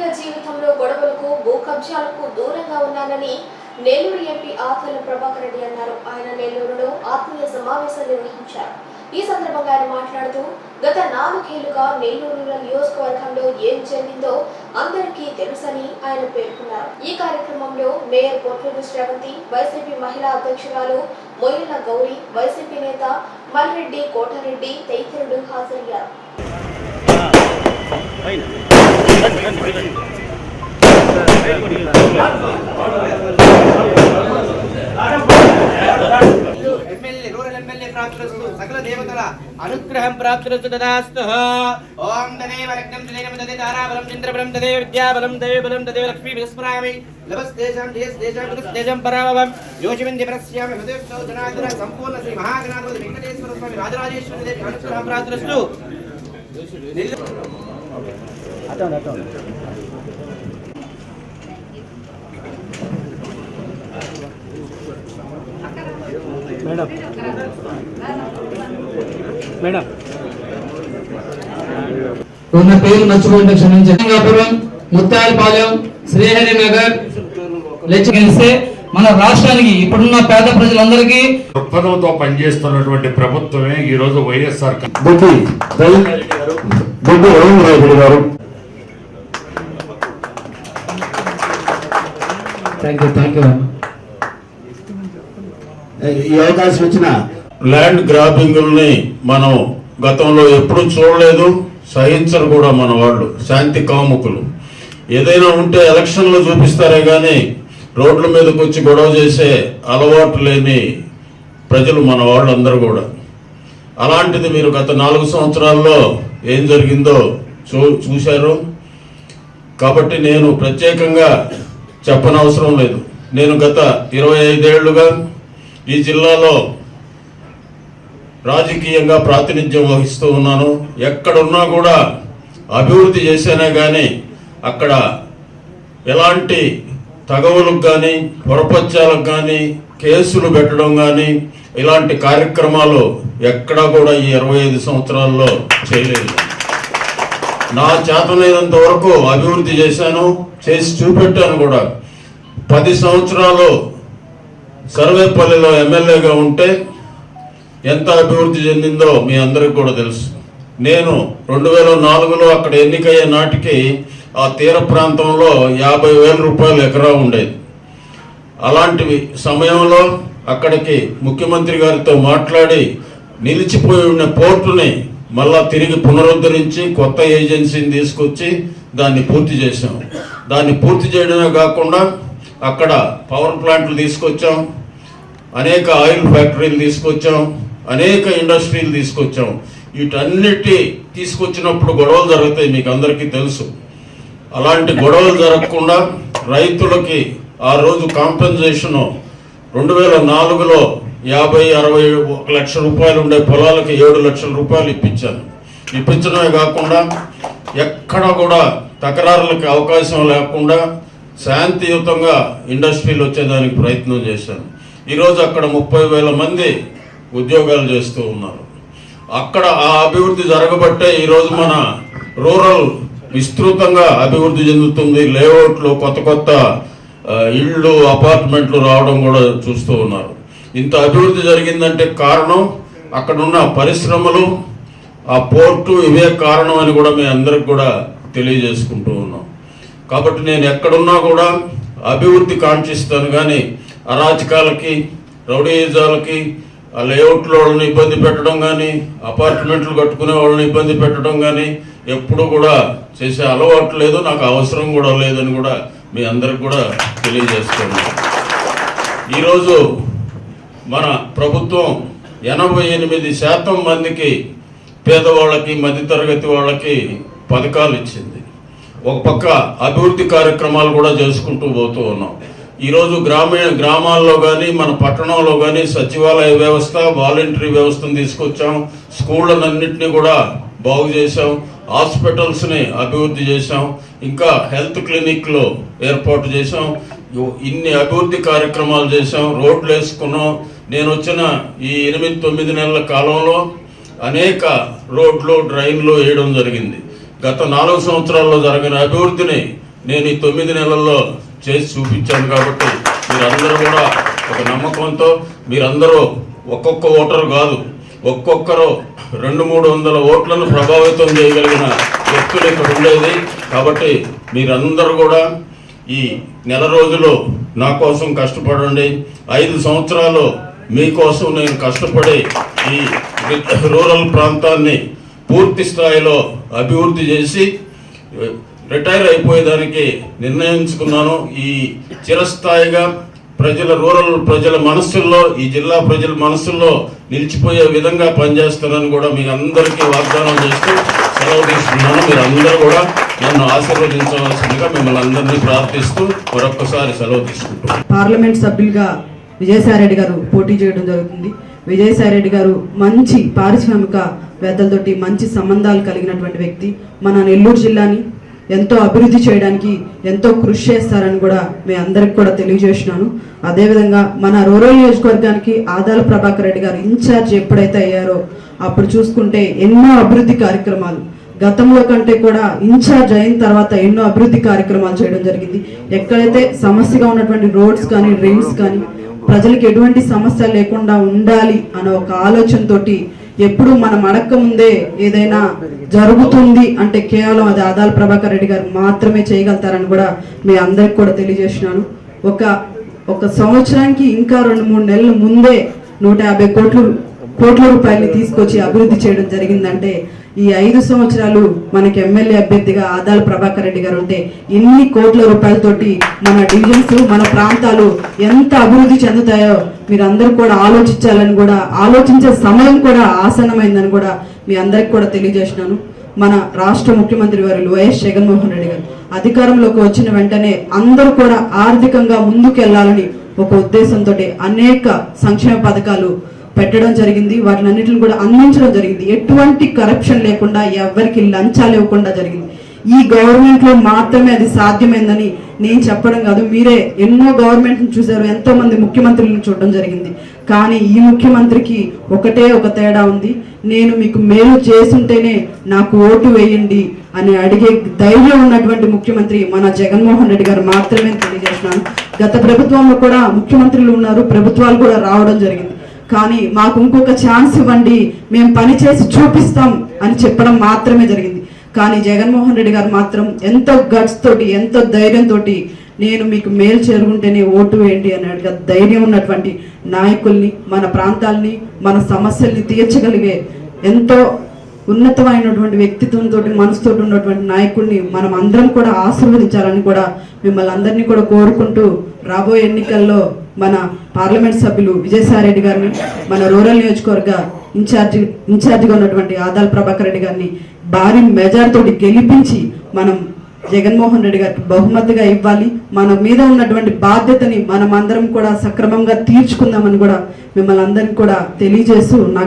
రాజకీయ జీవితంలో గొడవలకు భూ కబ్జాలకు దూరంగా ఉన్నానని నెల్లూరు ఎంపీ ఆకుల ప్రభాకర్ రెడ్డి అన్నారు. ఆయన నెల్లూరులో ఆత్మీయ సమావేశం నిర్వహించారు. ఈ సందర్భంగా ఆయన మాట్లాడుతూ గత నాలుగేళ్ళుగా నెల్లూరు నియోజకవర్గంలో ఏం జరిగిందో అందరికీ తెలుసని ఆయన పేర్కొన్నారు. ఈ కార్యక్రమంలో మేయర్ పొట్లూరు శ్రవంతి వైసీపీ మహిళా అధ్యక్షురాలు మొయిల గౌరీ వైసీపీ నేత మల్రెడ్డి కోటారెడ్డి తదితరులు హాజరయ్యారు. అనుగ్రహం ప్రాప్తులస్తు తదాస్తు ఓం తదేవ రత్నం తదేవ తదే తారాబలం చంద్రబలం తదేవ విద్యాబలం దైవబలం తదేవ లక్ష్మీ విస్మరామి లభస్తేషాం దేశేషాం పురస్తేజం పరాభవం. యోషమింది ప్రస్యామి హృదయస్థౌ జనార్దన సంపూర్ణ శ్రీ మహాగణాధిపతి వెంకటేశ్వర స్వామి రాజరాజేశ్వరి దేవి అనుగ్రహం ప్రాప్తులస్తు మేడం. ఉన్న పేరు మర్చిపోయింటే క్షమించండి సింగాపురం ముత్తాలపాలెం శ్రీహరి నగర్ లెచ్చగిస్తే మన రాష్ట్రానికి ఇప్పుడున్న పేద ప్రజలందరికీ దృక్పథంతో పనిచేస్తున్నటువంటి ప్రభుత్వమే ఈ రోజు వైఎస్ఆర్ గారు. థ్యాంక్ యూ థ్యాంక్ యూ ఈ అవకాశం ఇచ్చిన ల్యాండ్ గ్రాబింగుల్ని మనం గతంలో ఎప్పుడు చూడలేదు సహించరు కూడా మన వాళ్ళు శాంతి కాముకులు. ఏదైనా ఉంటే ఎలక్షన్లో చూపిస్తారే కానీ రోడ్ల మీదకి వచ్చి గొడవ చేసే అలవాటు లేని ప్రజలు మన వాళ్ళందరూ కూడా. అలాంటిది మీరు గత నాలుగు సంవత్సరాల్లో ఏం జరిగిందో చూ చూశారు. కాబట్టి నేను ప్రత్యేకంగా చెప్పనవసరం లేదు. నేను గత ఇరవై ఐదేళ్ళుగా ఈ జిల్లాలో రాజకీయంగా ప్రాతినిధ్యం వహిస్తూ ఉన్నాను. ఎక్కడున్నా కూడా అభివృద్ధి చేశానే కానీ అక్కడ ఎలాంటి తగవులకు కానీ పొరపత్యాలకు కానీ కేసులు పెట్టడం కానీ ఇలాంటి కార్యక్రమాలు ఎక్కడా కూడా ఈ ఇరవై ఐదు సంవత్సరాల్లో చేయలేదు. నా చేతనైనంత వరకు అభివృద్ధి చేశాను చేసి చూపెట్టాను కూడా. పది సంవత్సరాలు సర్వేపల్లిలో ఎమ్మెల్యేగా ఉంటే ఎంత అభివృద్ధి చెందిందో మీ అందరికి కూడా తెలుసు. నేను రెండు వేల నాలుగులో అక్కడ ఎన్నికయ్యే నాటికి ఆ తీర ప్రాంతంలో యాభై వేల రూపాయలు ఎకరా ఉండేది. అలాంటివి సమయంలో అక్కడికి ముఖ్యమంత్రి గారితో మాట్లాడి నిలిచిపోయి ఉన్న పోర్టుని మళ్ళా తిరిగి పునరుద్ధరించి కొత్త ఏజెన్సీని తీసుకొచ్చి దాన్ని పూర్తి చేసాం దాన్ని పూర్తి చేయడమే కాకుండా అక్కడ పవర్ ప్లాంట్లు తీసుకొచ్చాం అనేక ఆయిల్ ఫ్యాక్టరీలు తీసుకొచ్చాం అనేక ఇండస్ట్రీలు తీసుకొచ్చాం. వీటన్నిటి తీసుకొచ్చినప్పుడు గొడవలు జరుగుతాయి మీకు అందరికీ తెలుసు. అలాంటి గొడవలు జరగకుండా రైతులకి ఆ రోజు కాంపెన్సేషన్ రెండు వేల నాలుగులో యాభై అరవై ఒక లక్ష రూపాయలు ఉండే పొలాలకి ఏడు లక్షల రూపాయలు ఇప్పించాను. ఇప్పించడమే కాకుండా ఎక్కడ కూడా తకరారులకు అవకాశం లేకుండా శాంతియుతంగా ఇండస్ట్రీలు వచ్చేదానికి ప్రయత్నం చేశాను. ఈరోజు అక్కడ ముప్పై వేల మంది ఉద్యోగాలు చేస్తూ ఉన్నారు. అక్కడ ఆ అభివృద్ధి జరగబట్టే ఈరోజు మన రూరల్ విస్తృతంగా అభివృద్ధి చెందుతుంది. లేఅవుట్లు కొత్త కొత్త ఇళ్ళు అపార్ట్మెంట్లు రావడం కూడా చూస్తూ ఉన్నారు. ఇంత అభివృద్ధి జరిగిందంటే కారణం అక్కడున్న పరిశ్రమలు ఆ పోర్టు ఇవే కారణం అని కూడా మీ అందరికి కూడా తెలియజేసుకుంటూ ఉన్నాం. కాబట్టి నేను ఎక్కడున్నా కూడా అభివృద్ధి కాంక్షిస్తాను కానీ అరాచకాలకి రౌడీజాలకి ఆ లేఅవుట్లో వాళ్ళని ఇబ్బంది పెట్టడం కానీ అపార్ట్మెంట్లు కట్టుకునే వాళ్ళని ఇబ్బంది పెట్టడం కానీ ఎప్పుడు కూడా చేసే అలవాటు లేదు నాకు అవసరం కూడా లేదని కూడా మీ అందరికి కూడా తెలియజేస్తున్నాను. ఈరోజు మన ప్రభుత్వం ఎనభై ఎనిమిది శాతం మందికి పేదవాళ్ళకి మధ్యతరగతి వాళ్ళకి పథకాలు ఇచ్చింది. ఒక పక్క అభివృద్ధి కార్యక్రమాలు కూడా చేసుకుంటూ పోతూ ఉన్నాం. ఈరోజు గ్రామీణ గ్రామాల్లో కానీ మన పట్టణంలో కానీ సచివాలయ వ్యవస్థ వాలంటరీ వ్యవస్థను తీసుకొచ్చాం. స్కూళ్ళనన్నింటినీ కూడా బాగు చేశాం. హాస్పిటల్స్ని అభివృద్ధి చేశాం. ఇంకా హెల్త్ క్లినిక్లు ఏర్పాటు చేశాం. ఇన్ని అభివృద్ధి కార్యక్రమాలు చేశాం. రోడ్లు వేసుకున్నాం. నేను వచ్చిన ఈ ఎనిమిది తొమ్మిది నెలల కాలంలో అనేక రోడ్లు డ్రైన్లు వేయడం జరిగింది. గత నాలుగు సంవత్సరాల్లో జరిగిన అభివృద్ధిని నేను ఈ తొమ్మిది నెలల్లో చేసి చూపించాను కాబట్టి మీరందరూ కూడా ఒక నమ్మకంతో మీరందరూ ఒక్కొక్క ఓటరు కాదు ఒక్కొక్కరు రెండు మూడు వందల ఓట్లను ప్రభావితం చేయగలిగిన వ్యక్తులు ఇక్కడ ఉండేది. కాబట్టి మీరందరూ కూడా ఈ నెల రోజులు నా కోసం కష్టపడండి. ఐదు సంవత్సరాలు మీకోసం నేను కష్టపడి ఈ రూరల్ ప్రాంతాన్ని పూర్తి స్థాయిలో అభివృద్ధి చేసి రిటైర్ అయిపోయేదానికి నిర్ణయించుకున్నాను. ఈ చిరస్థాయిగా ప్రజల రూరల్ ప్రజల మనస్సుల్లో ఈ జిల్లా ప్రజల మనస్సుల్లో నిలిచిపోయే విధంగా పనిచేస్తానని కూడా మీ అందరికీ వాగ్దానం చేస్తూ సెలవు తీసుకున్నాను. మీరు అందరూ కూడా నన్ను ఆశీర్వదించవలసిందిగా మిమ్మల్ని అందరినీ ప్రార్థిస్తూ మరొక్కసారి సెలవు తీసుకుంటున్నాను. పార్లమెంట్ సభ్యులుగా విజయసాయిరెడ్డి గారు పోటీ చేయడం జరుగుతుంది. విజయసాయిరెడ్డి గారు మంచి పారిశ్రామికవేత్తలతోటి మంచి సంబంధాలు కలిగినటువంటి వ్యక్తి. మన నెల్లూరు జిల్లాని ఎంతో అభివృద్ధి చేయడానికి ఎంతో కృషి చేస్తారని కూడా మీ అందరికి కూడా తెలియజేసినాను అదేవిధంగా మన రూరల్ నియోజకవర్గానికి ఆదాల ప్రభాకర్ రెడ్డి గారు ఇన్ఛార్జ్ ఎప్పుడైతే అయ్యారో అప్పుడు చూసుకుంటే ఎన్నో అభివృద్ధి కార్యక్రమాలు. గతంలో కంటే కూడా ఇన్ఛార్జ్ అయిన తర్వాత ఎన్నో అభివృద్ధి కార్యక్రమాలు చేయడం జరిగింది. ఎక్కడైతే సమస్యగా ఉన్నటువంటి రోడ్స్ కానీ డ్రైన్స్ కానీ ప్రజలకు ఎటువంటి సమస్య లేకుండా ఉండాలి అనే ఒక ఆలోచనతోటి ఎప్పుడు మనం అడక్క ముందే ఏదైనా జరుగుతుంది అంటే కేవలం అది ఆదాల ప్రభాకర్ రెడ్డి గారు మాత్రమే చేయగలుగుతారని కూడా మీ అందరికి కూడా తెలియజేసినాను ఒక ఒక సంవత్సరానికి ఇంకా రెండు మూడు నెలల ముందే నూట యాభై కోట్లు కోట్ల రూపాయలు తీసుకొచ్చి అభివృద్ధి చేయడం జరిగిందంటే ఈ ఐదు సంవత్సరాలు మనకి ఎమ్మెల్యే అభ్యర్థిగా ఆదాల ప్రభాకర్ రెడ్డి గారు ఉంటే ఎన్ని కోట్ల రూపాయలతోటి మన డివిజన్స్ మన ప్రాంతాలు ఎంత అభివృద్ధి చెందుతాయో మీరందరూ కూడా ఆలోచించాలని కూడా ఆలోచించే సమయం కూడా ఆసన్నమైందని కూడా మీ అందరికి కూడా తెలియజేసినాను మన రాష్ట్ర ముఖ్యమంత్రి వారు వైఎస్ జగన్మోహన్ రెడ్డి గారు అధికారంలోకి వచ్చిన వెంటనే అందరూ కూడా ఆర్థికంగా ముందుకెళ్ళాలని ఒక ఉద్దేశంతో అనేక సంక్షేమ పథకాలు పెట్టడం జరిగింది వాటినన్నిటిని కూడా అందించడం జరిగింది. ఎటువంటి కరప్షన్ లేకుండా ఎవరికి లంచాలు ఇవ్వకుండా జరిగింది. ఈ గవర్నమెంట్లో మాత్రమే అది సాధ్యమైందని నేను చెప్పడం కాదు. మీరే ఎన్నో గవర్నమెంట్ని చూశారు ఎంతో మంది ముఖ్యమంత్రులను చూడడం జరిగింది. కానీ ఈ ముఖ్యమంత్రికి ఒకటే ఒక తేడా ఉంది. నేను మీకు మేలు చేసుంటేనే నాకు ఓటు వేయండి అని అడిగే ధైర్యం ఉన్నటువంటి ముఖ్యమంత్రి మన జగన్మోహన్ రెడ్డి గారు మాత్రమే తెలియజేస్తున్నాను. గత ప్రభుత్వంలో కూడా ముఖ్యమంత్రులు ఉన్నారు ప్రభుత్వాలు కూడా రావడం జరిగింది. కానీ మాకు ఇంకొక ఛాన్స్ ఇవ్వండి మేము పని చేసి చూపిస్తాం అని చెప్పడం మాత్రమే జరిగింది. కానీ జగన్మోహన్ రెడ్డి గారు మాత్రం ఎంతో గట్స్ తోటి ఎంతో ధైర్యంతో నేను మీకు మేలు చేరుకుంటేనే ఓటు వేయండి అన్నట్టుగా ధైర్యం ఉన్నటువంటి నాయకుల్ని మన ప్రాంతాల్ని మన సమస్యల్ని తీర్చగలిగే ఎంతో ఉన్నతమైనటువంటి వ్యక్తిత్వంతో మనసుతో ఉన్నటువంటి నాయకుడిని మనం అందరం కూడా ఆశీర్వదించాలని కూడా మిమ్మల్ని అందరినీ కూడా కోరుకుంటూ రాబోయే ఎన్నికల్లో మన పార్లమెంట్ సభ్యులు విజయసాయిరెడ్డి గారిని మన రూరల్ నియోజకవర్గ ఇన్ఛార్జి ఇన్ఛార్జిగా ఉన్నటువంటి ఆదాల ప్రభాకర్ రెడ్డి గారిని భారీ మెజార్టీతోటి గెలిపించి మనం జగన్మోహన్ రెడ్డి గారికి బహుమతిగా ఇవ్వాలి. మన మీద ఉన్నటువంటి బాధ్యతని మనం అందరం కూడా సక్రమంగా తీర్చుకుందామని కూడా మిమ్మల్ని అందరికీ కూడా తెలియజేస్తూ నాకు